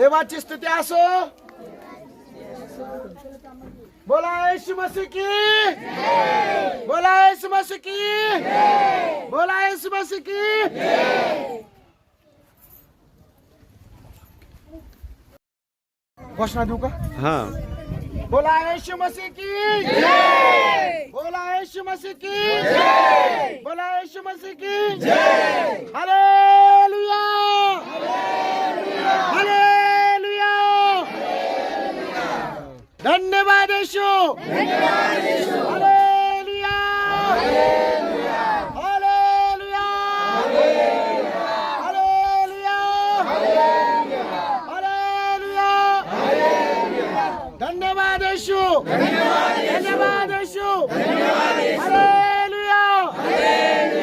देवाची स्तुती असो. बोला येशू मसीह की बोला येशू की बोला येशू की घोषणा देऊ का? हा. बोला येशू मसीह की बोला येशू मसीह की बोला येशू मसीह की हालेलुया धन्यवाद Yeshu hallelujah hallelujah hallelujah hallelujah धन्यवाद येशू धन्यवाद येशू हालेलुया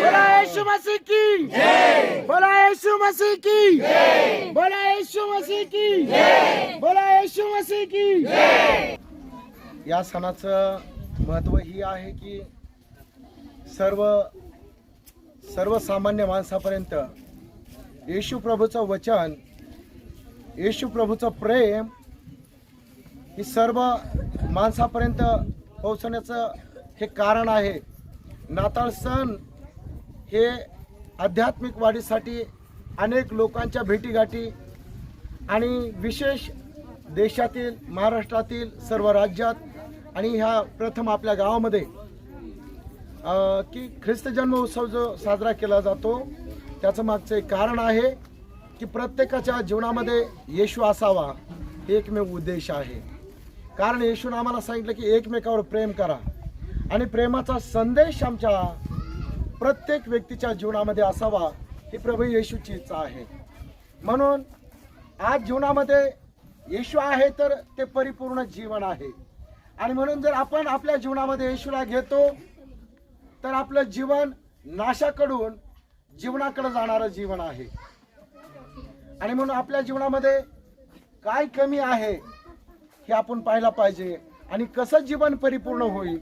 बोला येशू मसीह की बोला येशू मसीह की बोला येशू मसीह की बोला येशू मसीह की या सणाचं महत्त्व ही आहे की सर्व सर्वसामान्य माणसापर्यंत येशू प्रभूचं वचन येशू प्रभूचं प्रेम ही सर्व माणसापर्यंत पोहोचण्याचं हे कारण आहे. नाताळ सण हे आध्यात्मिक वाढीसाठी अनेक लोकांच्या भेटीगाठी आणि विशेष देशातील महाराष्ट्रातील सर्व राज्यात आणि ह्या प्रथम आपल्या गावामध्ये की ख्रिस्त जन्म उत्सव जो साजरा केला जातो त्याचं मागचं एक कारण आहे की प्रत्येकाच्या जीवनामध्ये येशू असावा हे एकमेव उद्देश आहे. कारण येशून आम्हाला सांगितलं की एकमेकावर प्रेम करा आणि प्रेमाचा संदेश आमच्या प्रत्येक व्यक्तीच्या जीवनामध्ये असावा ही प्रभू येशूची इच्छा आहे. म्हणून आज जीवनामध्ये येशू आहे तर ते परिपूर्ण जीवन आहे. आणि म्हणून जर आपण आपल्या जीवनामध्ये येशूला घेतो तर आपलं जीवन नाशाकडून जीवनाकडे जाणारं जीवन आहे. आणि म्हणून आपल्या जीवनामध्ये काय कमी आहे हे आपण पाहायला पाहिजे. आणि कसं जीवन परिपूर्ण होईल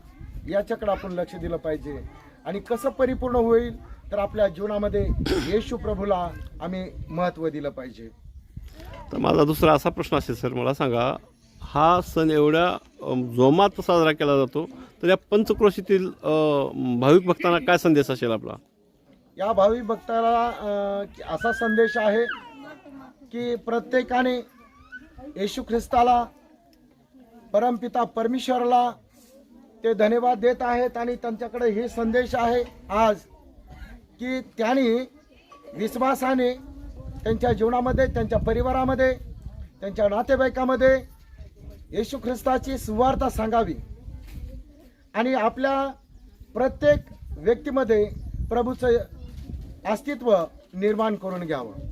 याच्याकडे आपण लक्ष दिलं पाहिजे. आणि कसं परिपूर्ण होईल तर आपल्या जीवनामध्ये येशू प्रभूला आम्ही महत्त्व दिलं पाहिजे. तर माझा दुसरा असा प्रश्न असेल सर मला सांगा हा सण एवढ्या जोमात साजरा केला जातो. तर या पंचक्रोशीतील भाविक भक्तांना काय संदेश असेल आपला? या भावी भक्ताला असा संदेश आहे की प्रत्येकाने येशू ख्रिस्ताला परमपिता परमेश्वरला ते धन्यवाद देत आहेत आणि त्यांच्याकडे हे संदेश आहे आज की त्यांनी विश्वासाने त्यांच्या जीवनामध्ये त्यांच्या परिवारामध्ये त्यांच्या नातेवाईकामध्ये येशू ख्रिस्ताची सुवार्ता सांगावी. आणि आपल्या प्रत्येक व्यक्तीमध्ये प्रभूचं अस्तित्व निर्माण करून घ्यावं.